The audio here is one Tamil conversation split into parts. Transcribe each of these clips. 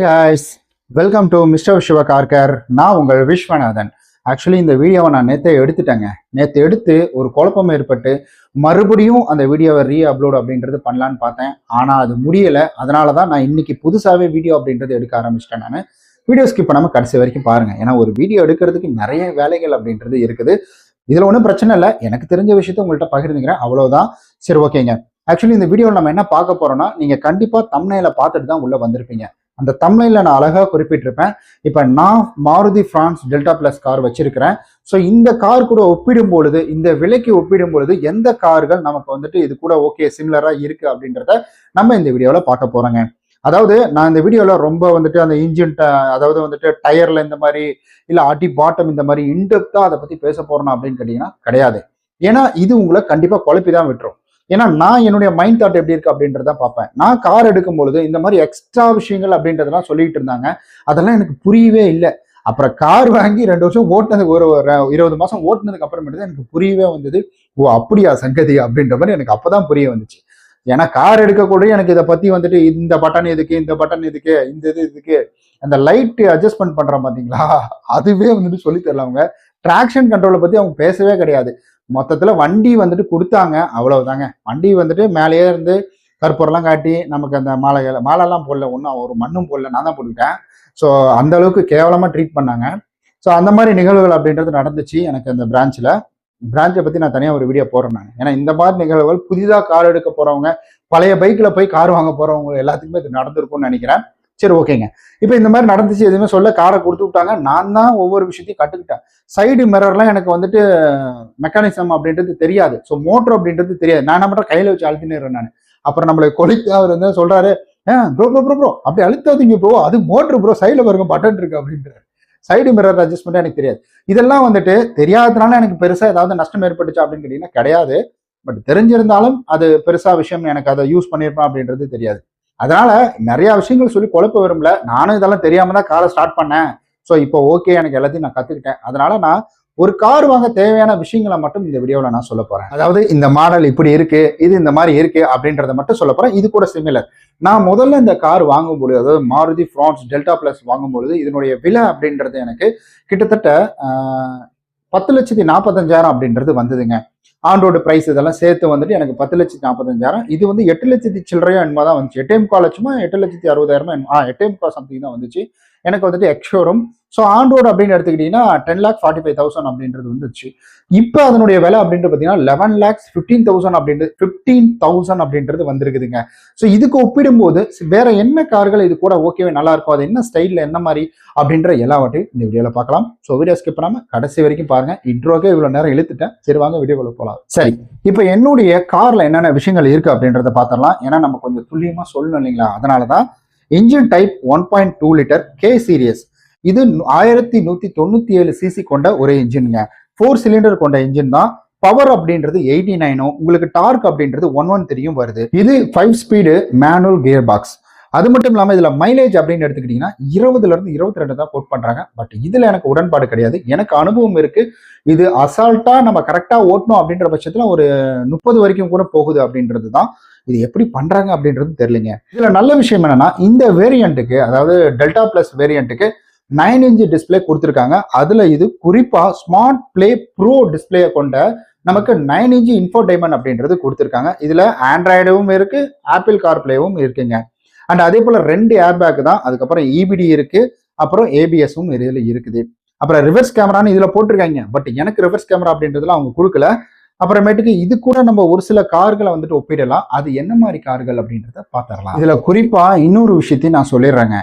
ஹாய்ஸ் வெல்கம் டு மிஸ்டர் சிவ கார்கர் நான் உங்கள் விஸ்வநாதன். ஆக்சுவலி இந்த வீடியோவை நான் நேற்றே எடுத்துட்டேங்க. நேற்று எடுத்து ஒரு குழப்பம் ஏற்பட்டு மறுபடியும் அந்த வீடியோவை ரீ அப்லோட் அப்படின்றது பண்ணலான்னு பார்த்தேன். ஆனால் அது முடியலை. அதனால தான் நான் இன்னைக்கு புதுசாகவே வீடியோ அப்படின்றது எடுக்க ஆரம்பிச்சிட்டேன் நான். வீடியோ ஸ்கிப் பண்ணாமல் கடைசி வரைக்கும் பாருங்கள் ஏன்னா ஒரு வீடியோ எடுக்கிறதுக்கு நிறைய வேலைகள் அப்படின்றது இருக்குது. இதில் ஒன்றும் பிரச்சனை இல்லை. எனக்கு தெரிஞ்ச விஷயத்த உங்கள்கிட்ட பகிர்ந்துக்கிறேன். அவ்வளோதான் சரி ஓகேங்க. ஆக்சுவலி இந்த வீடியோவில் நம்ம என்ன பார்க்க போகிறோம்னா நீங்கள் கண்டிப்பாக தம்னையில பார்த்துட்டு தான் உள்ளே வந்திருப்பீங்க. அந்த தமிழில் நான் அழகாக குறிப்பிட்டிருப்பேன். இப்போ நான் Maruti Fronx delta plus car வச்சிருக்கிறேன். ஸோ இந்த கார் கூட ஒப்பிடும் பொழுது இந்த விலைக்கு ஒப்பிடும் பொழுது எந்த கார்கள் நமக்கு வந்துட்டு இது கூட ஓகே சிமிலராக இருக்குது அப்படின்றத நம்ம இந்த வீடியோவில் பார்க்க போகிறோங்க அதாவது நான் இந்த வீடியோவில் ரொம்ப வந்துட்டு அந்த இன்ஜின் அதாவது வந்துட்டு டயரில் இந்த மாதிரி இல்லை அடி பாட்டம் இந்த மாதிரி இன்டெப்த்தாக அதை பற்றி பேச போகிறோம் அப்படின்னு கேட்டிங்கன்னா கிடையாது. ஏன்னா இது உங்களை கண்டிப்பாக குழப்பி தான் விட்டுரும். ஏன்னா நான் என்னுடைய மைண்ட் தாட் எப்படி இருக்கு அப்படின்றத பார்ப்பேன். நான் கார் எடுக்கும் பொழுது இந்த மாதிரி எக்ஸ்ட்ரா விஷயங்கள் அப்படின்றதெல்லாம் சொல்லிட்டு இருந்தாங்க. அதெல்லாம் எனக்கு புரியவே இல்லை. அப்புறம் கார் வாங்கி ரெண்டு வருஷம் ஓட்டினதுக்கு ஒரு இருபது மாசம் ஓட்டினதுக்கு அப்புறமேட்டு தான் எனக்கு புரியவே வந்தது. ஓ அப்படியா சங்கதி? அப்படின்ற மாதிரி எனக்கு அப்பதான் புரிய வந்துச்சு. ஏன்னா கார் எடுக்கக்கூடிய எனக்கு இதை பத்தி வந்துட்டு இந்த பட்டன் எதுக்கு இந்த பட்டன் எதுக்கு இந்த இது இதுக்கு அந்த லைட் அட்ஜஸ்ட்மெண்ட் பண்றோம் பாத்தீங்களா? அதுவே வந்துட்டு சொல்லி தரல அவங்க. ட்ராக்ஷன் கண்ட்ரோலை பத்தி அவங்க பேசவே கிடையாது. மொத்தத்துல வண்டி வந்துட்டு கொடுத்தாங்க. அவ்வளவுதாங்க. வண்டி வந்துட்டு மேலேயே இருந்து கற்பூரெல்லாம் காட்டி நமக்கு அந்த மாலைகள் மாலைலாம் போடல. ஒன்றும் ஒரு மண்ணும் போடல. நான் தான் போட்டுக்கிட்டேன். ஸோ அந்த அளவுக்கு கேவலமா ட்ரீட் பண்ணாங்க. ஸோ அந்த மாதிரி நிகழ்வுகள் அப்படின்றது நடந்துச்சு எனக்கு அந்த பிரான்ச்சில் பிரான்ச்சை பற்றி நான் தனியாக ஒரு வீடியோ போடுறேன் நான். ஏன்னா இந்த மாதிரி நிகழ்வுகள் புதிதாக கார் எடுக்க போகிறவங்க பழைய பைக்கில் போய் கார் வாங்க போகிறவங்க எல்லாத்துக்குமே இது நடந்திருக்கும்னு நினைக்கிறேன். சரி ஓகேங்க. இப்போ இந்த மாதிரி நடந்துச்சு எதுவுமே சொல்ல காரை கொடுத்து விட்டாங்க. நான் தான் ஒவ்வொரு விஷயத்தையும் கற்றுக்கிட்டேன் சைடு மிரர்லாம் எனக்கு வந்துட்டு மெக்கானிசம் அப்படின்றது தெரியாது. ஸோ மோட்டர் அப்படின்றது தெரியாது. நான் என்ன பண்ணுறேன் கையில் வச்சு அழுத்தினேன் நான். அப்புறம் நம்மளை கொலிக்கு அவர் வந்து சொல்கிறாரு ப்ரோ ப்ரோ ப்ரோ ப்ரோ அப்படி அழுத்தாதீங்க ப்ரோ அது மோட்ரு ப்ரோ சைடில் பாருங்க பட்டன் இருக்கு அப்படின்றாரு. சைடு மிரர் அட்ஜஸ்ட்மெண்ட் எனக்கு தெரியாது. இதெல்லாம் வந்துட்டு தெரியாததுனால எனக்கு பெருசாக ஏதாவது நஷ்டம் ஏற்பட்டுச்சு அப்படின்னு கேட்டிங்கன்னா கிடையாது. பட் தெரிஞ்சிருந்தாலும் அது பெருசா விஷயம் எனக்கு அதை யூஸ் பண்ணியிருப்பேன் அப்படின்றது தெரியாது. அதனால நிறைய விஷயங்கள் சொல்லி குழப்ப விரும்பல. நானும் இதெல்லாம் தெரியாம தான் காரை ஸ்டார்ட் பண்ணேன். ஸோ இப்போ ஓகே எனக்கு எல்லாத்தையும் நான் கத்துக்கிட்டேன். அதனால நான் ஒரு கார் வாங்க தேவையான விஷயங்களை மட்டும் இந்த வீடியோவில் நான் சொல்ல போறேன். அதாவது இந்த மாடல் இப்படி இருக்கு இது இந்த மாதிரி இருக்கு அப்படின்றத மட்டும் சொல்ல போறேன். இது கூட சிமிலர் நான் முதல்ல இந்த கார் வாங்கும்பொழுது அதாவது மாருதி ஃப்ரான்ஸ் டெல்டா பிளஸ் வாங்கும்பொழுது இதனுடைய விலை அப்படின்றது எனக்கு கிட்டத்தட்ட பத்து லட்சத்தி நாற்பத்தஞ்சாயிரம் அப்படின்றது வந்ததுங்க. ஆண்டோட ப்ரைஸ் இதெல்லாம் சேர்த்து வந்துட்டு எனக்கு பத்து லட்சத்தி நாற்பத்தஞ்சாயிரம் இது வந்து எட்டு லட்சத்தி சில்லறையோ என்னமா தான் வந்துச்சு. எட்டேம் கால் லட்சமா எட்டு லட்சத்தி அறுபதாயிரமா ஆ கால் சம்திங் தான் வந்துச்சு. எனக்கு வந்துட்டு எக்ஷோரும் ஸோ ஆண்டோடு அப்படின்னு எடுத்துக்கிட்டிங்கன்னா ten lakh forty five thousand அப்படின்றது வந்துச்சு இப்போ அதனுடைய விலை அப்படின்றது பார்த்தீங்கன்னா லெவன் லேக்ஸ் ஃபிஃப்டீன் தௌசண்ட் அப்படின்றது ஃபிஃப்டீன் தௌசண்ட் அப்படின்றது வந்திருக்குதுங்க. ஸோ இதுக்கு ஒப்பிடும்போது வேற என்ன கார்கள் இது கூட ஓகேவே நல்லா இருக்கும்? அது என்ன ஸ்டைலில் என்ன மாதிரி? அப்படின்ற எல்லாவற்றையும் இந்த வீடியோவில் பார்க்கலாம். ஸோ வீடியோ ஸ்கிப் பண்ணாமல் கடைசி வரைக்கும் பாருங்க. இன்ட்ரோக்கே இவ்வளோ நேரம் இழுத்துட்டேன். சரி வாங்க வீடியோக்குள்ள போகலாம் சரி இப்போ என்னுடைய காரில் என்னென்ன விஷயங்கள் இருக்குது அப்படின்றத பார்த்துடலாம். ஏன்னா நம்ம கொஞ்சம் துல்லியமாக சொல்லணும் இல்லைங்களா? அதனால தான் engine type one point two litre K series இது ஆயிரத்தி நூத்தி தொண்ணூத்தி ஏழு சிசி கொண்ட ஒரு இன்ஜின்ங்க ஃபோர் சிலிண்டர் கொண்ட இன்ஜின் தான். பவர் அப்படின்றது எயிட்டி நைனும் உங்களுக்கு டார்க் அப்படின்றது ஒன் ஒன் த்ரீயும் வருது. இது five speed manual gear box அது மட்டும் இல்லாமல் இதில் மைலேஜ் அப்படின்னு எடுத்துக்கிட்டிங்கன்னா இருபதுலேருந்து இருபத்தி ரெண்டு தான் கோட் பண்ணுறாங்க பட் இதில் எனக்கு உடன்பாடு கிடையாது. எனக்கு அனுபவம் இருக்குது இது அசால்ட்டாக நம்ம கரெக்டாக ஓட்டணும் அப்படின்ற பட்சத்தில் ஒரு முப்பது வரைக்கும் கூட போகுது அப்படின்றது தான். இது எப்படி பண்ணுறாங்க அப்படின்றது தெரியலைங்க. இதில் நல்ல விஷயம் என்னென்னா இந்த வேரியண்ட்டுக்கு அதாவது டெல்டா ப்ளஸ் வேரியண்ட்டுக்கு நைன் இன்ச் டிஸ்பிளே கொடுத்துருக்காங்க. அதில் இது குறிப்பாக ஸ்மார்ட் பிளே ப்ரோ டிஸ்பிளேயை கொண்ட நமக்கு நைன் இன்ச் இன்ஃபோடைமன் அப்படின்றது கொடுத்துருக்காங்க. இதில் ஆண்ட்ராய்டும் இருக்குது ஆப்பிள் கார் பிளேவும் இருக்குங்க. அண்ட் அதே போல் ரெண்டு ஏர் பேக் தான். அதுக்கப்புறம் இபிடி இருக்குது அப்புறம் ஏபிஎஸும் இதில் இருக்குது. அப்புறம் ரிவர்ஸ் கேமரான்னு இதில் போட்டிருக்காங்க. பட் எனக்கு ரிவர்ஸ் கேமரா அப்படின்றதுல அவங்க கொடுக்கல. அப்புறமேட்டுக்கு இது கூட நம்ம ஒரு சில கார்களை வந்துட்டு ஒப்பிடலாம். அது என்ன மாதிரி கார்கள் அப்படின்றத பார்த்துடலாம். இதில் குறிப்பாக இன்னொரு விஷயத்தையும் நான் சொல்லிடுறேங்க.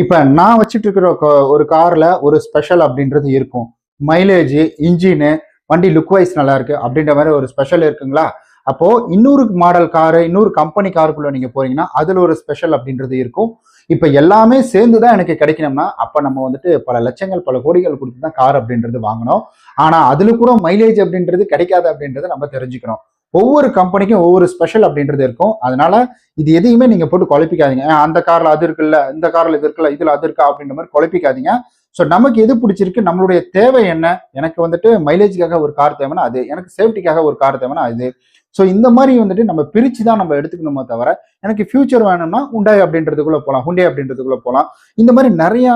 இப்போ நான் வச்சுட்டு இருக்கிற ஒரு காரில் ஒரு ஸ்பெஷல் அப்படின்றது இருக்கும். மைலேஜ் இன்ஜினு வண்டி லுக் வைஸ் நல்லா இருக்கு. அப்படின்ற மாதிரி ஒரு ஸ்பெஷல் இருக்குங்களா? அப்போ இன்னொரு மாடல் காரு இன்னொரு கம்பெனி காருக்குள்ள நீங்க போறீங்கன்னா அதுல ஒரு ஸ்பெஷல் அப்படின்றது இருக்கும். இப்ப எல்லாமே சேர்ந்து தான் எனக்கு கிடைக்கணும்னா அப்ப நம்ம வந்துட்டு பல லட்சங்கள் பல கோடிகள் கொடுத்து தான் கார் அப்படின்றது வாங்கணும். ஆனா அதுல கூட மைலேஜ் அப்படின்றது கிடைக்காது அப்படின்றத நம்ம தெரிஞ்சுக்கணும். ஒவ்வொரு கம்பெனிக்கும் ஒவ்வொரு ஸ்பெஷல் அப்படின்றது இருக்கும். அதனால இது எதையுமே நீங்க போட்டு குழப்பிக்காதீங்க. அந்த கார்ல அது இருக்குல்ல இந்த கார்ல இது இருக்குல்ல இதுல அது இருக்கா? அப்படின்ற மாதிரி குழப்பிக்காதீங்க. ஸோ நமக்கு எது பிடிச்சிருக்கு நம்மளுடைய தேவை என்ன? எனக்கு வந்துட்டு மைலேஜுக்காக ஒரு கார் தேவைன்னா அது எனக்கு சேஃப்டிக்காக ஒரு கார் தேவைன்னா அது. ஸோ இந்த மாதிரி வந்துட்டு நம்ம பிரித்து தான் நம்ம எடுத்துக்கணுமோ தவிர எனக்கு ஃபியூச்சர் வேணும்னா உண்டாய் அப்படின்றதுக்குள்ளே போகலாம் ஹுண்டே அப்படின்றதுக்குள்ளே போகலாம் இந்த மாதிரி நிறையா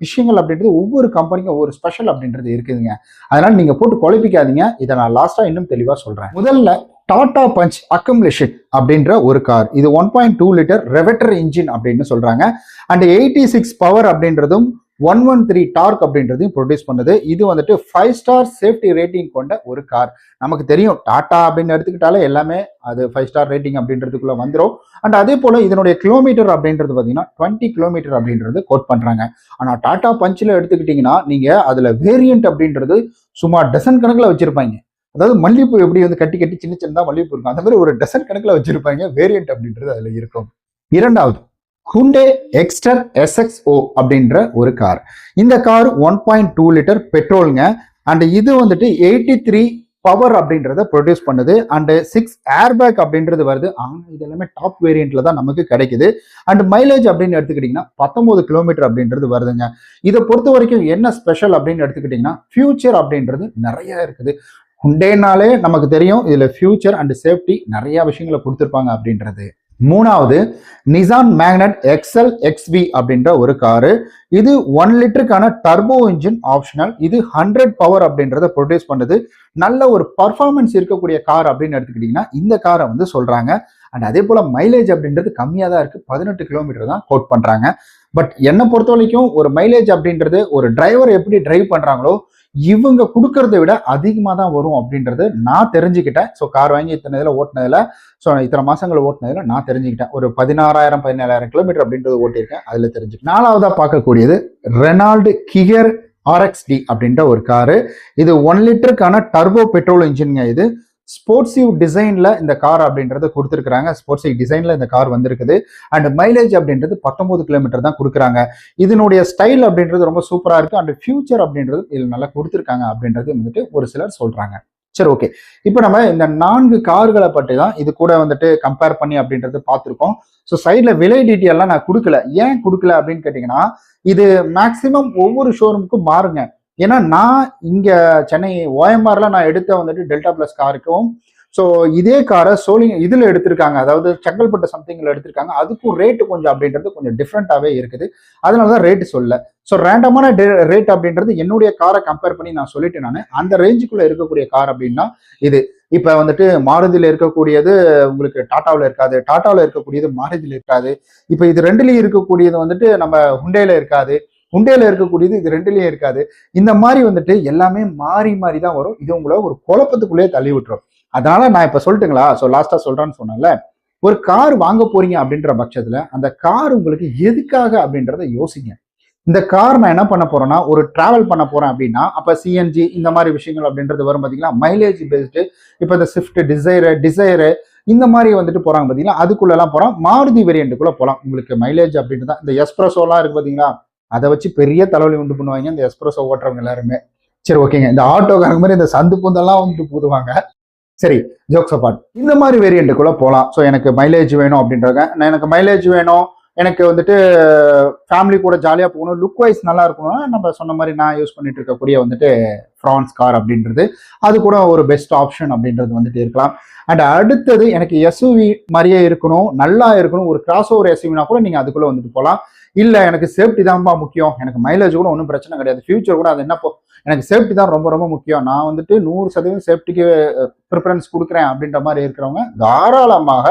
விஷயங்கள் அப்படின்றது ஒவ்வொரு கம்பெனிக்கும் ஒவ்வொரு ஸ்பெஷல் அப்படின்றது இருக்குதுங்க. அதனால நீங்கள் போட்டு குழப்பிக்காதீங்க. இதை நான் லாஸ்ட்டாக இன்னும் தெளிவாக சொல்கிறேன் முதல்ல டாடா பஞ்ச் அக்கம்லேஷன் அப்படின்ற ஒரு கார் இது one point two litre Revotron engine அப்படின்னு சொல்கிறாங்க அண்ட் எயிட்டி சிக்ஸ் பவர் அப்படின்றதும் ஒன் ஒன் த்ரீ டார்க் அப்படின்றதையும் ப்ரொடியூஸ் பண்ணுது. இது வந்துட்டு ஃபைவ் ஸ்டார் சேஃப்டி ரேட்டிங் கொண்ட ஒரு கார் நமக்கு தெரியும் டாட்டா அப்படின்னு எடுத்துக்கிட்டாலே எல்லாமே அது ஃபைவ் ஸ்டார் ரேட்டிங் அப்படின்றதுக்குள்ள வந்துடும் அண்ட் அதே போல இதனுடைய கிலோமீட்டர் அப்படின்றது பார்த்தீங்கன்னா டுவெண்ட்டி கிலோமீட்டர் அப்படின்றது கோட் பண்றாங்க. ஆனால் டாட்டா பஞ்சில் எடுத்துக்கிட்டிங்கன்னா நீங்க அதுல வேரியன்ட் அப்படின்றது சுமார் டசன் கணக்கில் வச்சிருப்பாங்க. அதாவது மல்லிகைப்பூ எப்படி வந்து கட்டி கட்டி சின்ன சின்னதாக மல்லிகைப்பூ இருக்கும். அந்த மாதிரி ஒரு டசன் கணக்கில் வச்சிருப்பாங்க வேரியன்ட் அப்படின்றது அதுல இருக்கும். இரண்டாவது ஹுண்டே எக்ஸ்டர் எஸ்எக்ஸ்ஓ அப்படின்ற ஒரு கார் இந்த car one point two litre பெட்ரோலுங்க and இது வந்துட்டு எயிட்டி த்ரீ பவர் அப்படின்றத ப்ரொடியூஸ் பண்ணுது. அண்டு சிக்ஸ் ஏர்பேக் அப்படின்றது வருது. ஆனால் இது எல்லாமே டாப் வேரியண்ட்ல தான் நமக்கு கிடைக்குது. அண்ட் மைலேஜ் அப்படின்னு எடுத்துக்கிட்டிங்கன்னா பத்தொன்பது கிலோமீட்டர் அப்படின்றது வருதுங்க. இதை பொறுத்த வரைக்கும் என்ன ஸ்பெஷல் அப்படின்னு எடுத்துக்கிட்டிங்கன்னா ஃபியூச்சர் அப்படின்றது நிறைய இருக்குது. ஹுண்டேனாலே நமக்கு தெரியும். இதில் ஃபியூச்சர் அண்ட் சேஃப்டி நிறையா விஷயங்களை கொடுத்துருப்பாங்க அப்படின்றது. மூணாவது நிசான் மேக்னட் எக்ஸ்எல் எக்ஸ்வி அப்படின்ற ஒரு காரு. இது ஒன் லிட்டருக்கான டர்போ இன்ஜின் ஆப்ஷனல் இது ஹண்ட்ரட் பவர் அப்படின்றத ப்ரொடியூஸ் பண்ணுது. நல்ல ஒரு பர்ஃபார்மன்ஸ் இருக்கக்கூடிய கார் அப்படின்னு எடுத்துக்கிட்டிங்கன்னா இந்த காரை வந்து சொல்றாங்க. அண்ட் அதே போல மைலேஜ் அப்படின்றது கம்மியாக தான் இருக்கு. பதினெட்டு கிலோமீட்டர் தான் கோட் பண்றாங்க. பட் என்னை பொறுத்த வரைக்கும் ஒரு மைலேஜ் அப்படின்றது ஒரு டிரைவர் எப்படி டிரைவ் பண்றாங்களோ இவங்க கொடுக்கறத விட அதிகமாக தான் வரும் அப்படின்றது நான் தெரிஞ்சுக்கிட்டேன். ஸோ கார் வாங்கி இத்தனை இதில் ஓட்டினதில் ஸோ இத்தனை மாதங்கள் ஓட்டினதில் நான் தெரிஞ்சுக்கிட்டேன். ஒரு பதினாறாயிரம் பதினேழாயிரம் கிலோமீட்டர் அப்படின்றது ஓட்டியிருக்கேன். அதில் தெரிஞ்சுக்கிட்டேன். நாலாவதாக பார்க்கக்கூடியது ரெனால்டு கிகர் ஆர்எக்ஸ்டி அப்படின்ற ஒரு காரு இது ஒன் லிட்டருக்கான டர்போ பெட்ரோல் இன்ஜின்ங்க இது. ஸ்போர்ட்ஸிவ் டிசைனில் இந்த கார் அப்படின்றத கொடுத்துருக்குறாங்க. ஸ்போர்ட்ஸிவ் டிசைனில் இந்த கார் வந்திருக்குது. அண்ட் மைலேஜ் அப்படின்றது பத்தொம்போது கிலோமீட்டர் தான் கொடுக்குறாங்க. இதனுடைய ஸ்டைல் அப்படின்றது ரொம்ப சூப்பராக இருக்குது அண்ட் ஃபியூச்சர் அப்படின்றது இதில் நல்லா கொடுத்துருக்காங்க அப்படின்றது வந்துட்டு ஒரு சிலர் சொல்கிறாங்க சரி ஓகே இப்போ நம்ம இந்த நான்கு கார்களை பற்றி தான் இது கூட வந்துட்டு கம்பேர் பண்ணி அப்படின்றது பார்த்துருக்கோம். ஸோ சைடில் விலை டீட்டெயிலாம் நான் கொடுக்கல. ஏன் கொடுக்கல அப்படின்னு கேட்டிங்கன்னா இது மேக்சிமம் ஒவ்வொரு ஷோரூமுக்கும் மாறுங்க. ஏன்னா நான் இங்க சென்னை ஓஎம்ஆர்ல நான் எடுத்த வந்துட்டு டெல்டா பிளஸ் காருக்கும் ஸோ இதே காரை சோலி இதில் எடுத்திருக்காங்க. அதாவது செங்கல்பட்டு சம்திங்கில் எடுத்திருக்காங்க. அதுக்கும் ரேட்டு கொஞ்சம் அப்படின்றது கொஞ்சம் டிஃப்ரெண்ட்டாகவே இருக்குது. அதனால தான் ரேட்டு சொல்ல. ஸோ ரேண்டமான ரேட் அப்படின்றது என்னுடைய காரை கம்பேர் பண்ணி நான் சொல்லிட்டேன் நான். அந்த ரேஞ்சுக்குள்ளே இருக்கக்கூடிய கார் அப்படின்னா இது. இப்போ வந்துட்டு மாருதியில் இருக்கக்கூடியது உங்களுக்கு டாட்டாவில் இருக்காது. டாட்டாவில் இருக்கக்கூடியது மாருதியில் இருக்காது. இப்போ இது ரெண்டுலேயும் இருக்கக்கூடியது வந்துட்டு நம்ம ஹுண்டேல இருக்காது. ஹுண்டேல இருக்கக்கூடியது இது ரெண்டுலயும் இருக்காது. இந்த மாதிரி வந்துட்டு எல்லாமே மாறி மாறி தான் வரும். இது உங்களை ஒரு குழப்பத்துக்குள்ளேயே தள்ளி விட்டுரும். அதனால நான் இப்ப சொல்லட்டுங்களா? ஸோ லாஸ்டா சொல்றேன்னு சொன்னேன்ல. ஒரு கார் வாங்க போறீங்க அப்படின்ற பட்சத்துல அந்த கார் உங்களுக்கு எதுக்காக அப்படின்றத யோசிங்க. இந்த கார் நான் என்ன பண்ண போறேன்னா ஒரு டிராவல் பண்ண போறேன் அப்படின்னா அப்ப சிஎன்ஜி இந்த மாதிரி விஷயங்கள் அப்படின்றது வரும் பாத்தீங்களா? மைலேஜ் பேஸ்டு இப்போ இந்த ஸ்விஃப்ட் டிசைரு டிசைரு இந்த மாதிரி வந்துட்டு போறாங்க பாத்தீங்களா? அதுக்குள்ளெல்லாம் போறோம். மாருதி வேரியண்ட்டுக்குள்ள போகலாம் உங்களுக்கு மைலேஜ் அப்படின்றது தான். இந்த எஸ்பிரஸோலாம் இருக்கு பாத்தீங்களா? அதை வச்சு பெரிய தலைவலி உண்டு பண்ணுவாங்க. இந்த எஸ்பிரஸோ ஓட்டுறவங்க எல்லாருமே. சரி ஓகேங்க. இந்த ஆட்டோக்காரங்க மாதிரி இந்த சந்து பூந்தெல்லாம் வந்துட்டு போதுவாங்க. சரி ஜோக்ஸ் அப்பார்ட் இந்த மாதிரி வேரியண்ட்டுக்குள்ள போகலாம் ஸோ எனக்கு மைலேஜ் வேணும் அப்படின்றவங்க நான் எனக்கு மைலேஜ் வேணும். எனக்கு வந்துட்டு ஃபேமிலி கூட ஜாலியாக போகணும். லுக் வைஸ் நல்லா இருக்கணும்னா நம்ம சொன்ன மாதிரி நான் யூஸ் பண்ணிட்டு இருக்கக்கூடிய வந்துட்டு ஃப்ரான்ஸ் கார் அப்படின்றது. அது கூட ஒரு பெஸ்ட் ஆப்ஷன் அப்படின்றது வந்துட்டு இருக்கலாம். அண்ட் அடுத்தது எனக்கு எஸ்யூவி மாதிரியே இருக்கணும். நல்லா இருக்கணும். ஒரு கிராஸ் ஓவர் எஸ்யூவினா கூட நீங்கள் அதுக்குள்ளே வந்துட்டு போகலாம். இல்லை எனக்கு சேஃப்டி தான்ப்பா முக்கியம். எனக்கு மைலேஜ் கூட ஒன்றும் பிரச்சனை கிடையாது. ஃபியூச்சர் கூட அது என்னப்போ எனக்கு சேஃப்டி தான் ரொம்ப ரொம்ப முக்கியம். நான் வந்துட்டு நூறு சதவீதம் சேஃப்டிக்கு ப்ரிஃபரன்ஸ் கொடுக்குறேன் அப்படின்ற மாதிரி இருக்கிறவங்க தாராளமாக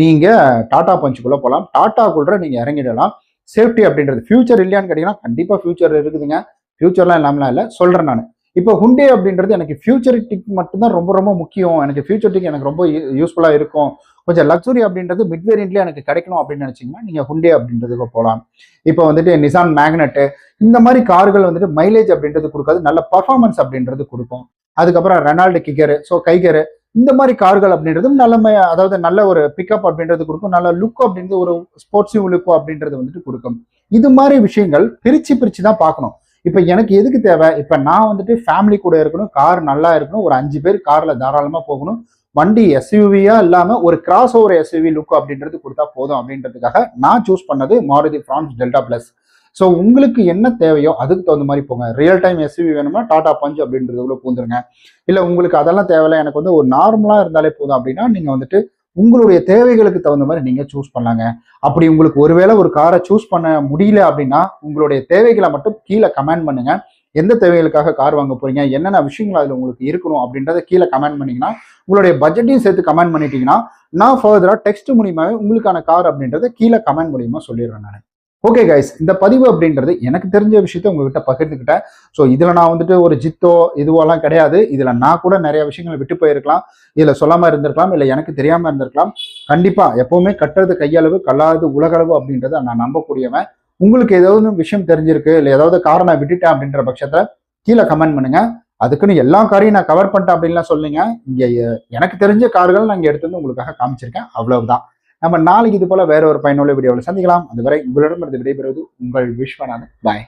நீங்கள் டாடா பஞ்சுக்குள்ளே போகலாம் டாட்டாக்குள்ள நீங்கள் இறங்கிடலாம். சேஃப்டி அப்படின்றது ஃபியூச்சர் இல்லையான்னு கேட்டிங்கன்னா கண்டிப்பாக ஃபியூச்சர் இருக்குதுங்க. ஃபியூச்சர்லாம் இல்லாமலாம் இல்லை. சொல்கிறேன் நான். இப்போ ஹுண்டே அப்படின்றது எனக்கு ஃபியூச்சரிட்டிக் மட்டும்தான் ரொம்ப ரொம்ப முக்கியம். எனக்கு ஃபியூச்சரிட்டிக் எனக்கு ரொம்ப யூஸ்ஃபுல்லாக இருக்கும். கொஞ்சம் லக்ஸுரி அப்படின்றது மிட் வேரியன்ட்லேயே எனக்கு கிடைக்கணும் அப்படின்னு நினச்சிங்கன்னா நீங்கள் ஹுண்டே அப்படின்றதுக்கு போகலாம் இப்போ வந்துட்டு நிசான் மேக்னெட்டு இந்த மாதிரி கார்கள் வந்துட்டு மைலேஜ் அப்படின்றது கொடுக்காது நல்ல பர்ஃபார்மன்ஸ் அப்படின்றது கொடுக்கும். அதுக்கப்புறம் ரெனால்டு கிக்கரு ஸோ கைகரு இந்த மாதிரி கார்கள் அப்படின்றதும் நல்ல அதாவது நல்ல ஒரு பிக்கப் அப்படின்றது கொடுக்கும் நல்ல லுக் அப்படின்றது ஒரு ஸ்போர்ட்ஸிவ் லுக்கோ அப்படின்றது வந்துட்டு கொடுக்கும். இது மாதிரி விஷயங்கள் பிரிச்சு பிரித்து தான் பார்க்கணும். இப்போ எனக்கு எதுக்கு தேவை? இப்போ நான் வந்துட்டு ஃபேமிலி கூட இருக்கணும் கார் நல்லா இருக்கணும் ஒரு அஞ்சு பேர் காரில் தாராளமாக போகணும். வண்டி எஸ்யூவியா இல்லாம ஒரு கிராஸ் ஓவர் எஸ்யூவி லுக் அப்படின்றது கொடுத்தா போதும் அப்படின்றதுக்காக நான் சூஸ் பண்ணது Maruti Fronx delta plus so உங்களுக்கு என்ன தேவையோ அதுக்கு தகுந்த மாதிரி போங்க. ரியல் டைம் எஸ்யூவி வேணும்னா டாடா பஞ்ச் அப்படின்றதுக்குள்ள பூந்துருங்க. இல்லை உங்களுக்கு அதெல்லாம் தேவையில்ல எனக்கு வந்து ஒரு நார்மலாக இருந்தாலே போதும் அப்படின்னா நீங்கள் வந்துட்டு உங்களுடைய தேவைகளுக்கு தகுந்த மாதிரி நீங்கள் சூஸ் பண்ணலாங்க. அப்படி உங்களுக்கு ஒருவேளை ஒரு காரை சூஸ் பண்ண முடியல அப்படின்னா உங்களுடைய தேவைகளை மட்டும் கீழே கமெண்ட் பண்ணுங்க. எந்த தேவைகளுக்காக கார் வாங்க போறீங்க? என்னென்ன விஷயங்கள் அதில் உங்களுக்கு இருக்கணும் அப்படின்றத கீழே கமெண்ட் பண்ணீங்கன்னா உங்களுடைய பட்ஜெட்டையும் சேர்த்து கமெண்ட் பண்ணிட்டீங்கன்னா நான் ஃபர்தராக டெக்ஸ்ட் மூலியமாகவே உங்களுக்கான கார் அப்படின்றத கீழே கமெண்ட் மூலியமாக சொல்லிடுறேன் நான். ஓகே கைஸ் இந்த பதிவு அப்படின்றது எனக்கு தெரிஞ்ச விஷயத்த உங்ககிட்ட பகிர்ந்துக்கிட்டேன். ஸோ இதில் நான் வந்துட்டு ஒரு ஜித்தோ இதுவோலாம் கிடையாது. இதில் நான் கூட நிறைய விஷயங்களை விட்டு போயிருக்கலாம். இதில் சொல்லாமல் இருந்திருக்கலாம். இல்லை எனக்கு தெரியாமல் இருந்திருக்கலாம். கண்டிப்பாக எப்போவுமே கட்டுறது கையளவு கல்லாது உலகளவு அப்படின்றத நான் நம்பக்கூடியவன். உங்களுக்கு ஏதாவது விஷயம் தெரிஞ்சிருக்கு இல்லை ஏதாவது காரணம் நான் விட்டுட்டேன் அப்படின்ற பட்சத்தில் கீழே கமெண்ட் பண்ணுங்க. அதுக்குன்னு எல்லா காரையும் நான் கவர் பண்ணிட்டேன் அப்படின்லாம் சொல்லுங்க இங்கே எனக்கு தெரிஞ்ச கார்கள் நான் இங்கே எடுத்து வந்து உங்களுக்காக காமிச்சிருக்கேன். அவ்வளவுதான். நம்ம நாளைக்கு இது போல வேற ஒரு பயனுள்ள வீடியோவில் சந்திக்கலாம். அதுவரை உங்களிடமிருந்து விடைபெறுவது உங்கள் விஸ்வநாதன். பாய்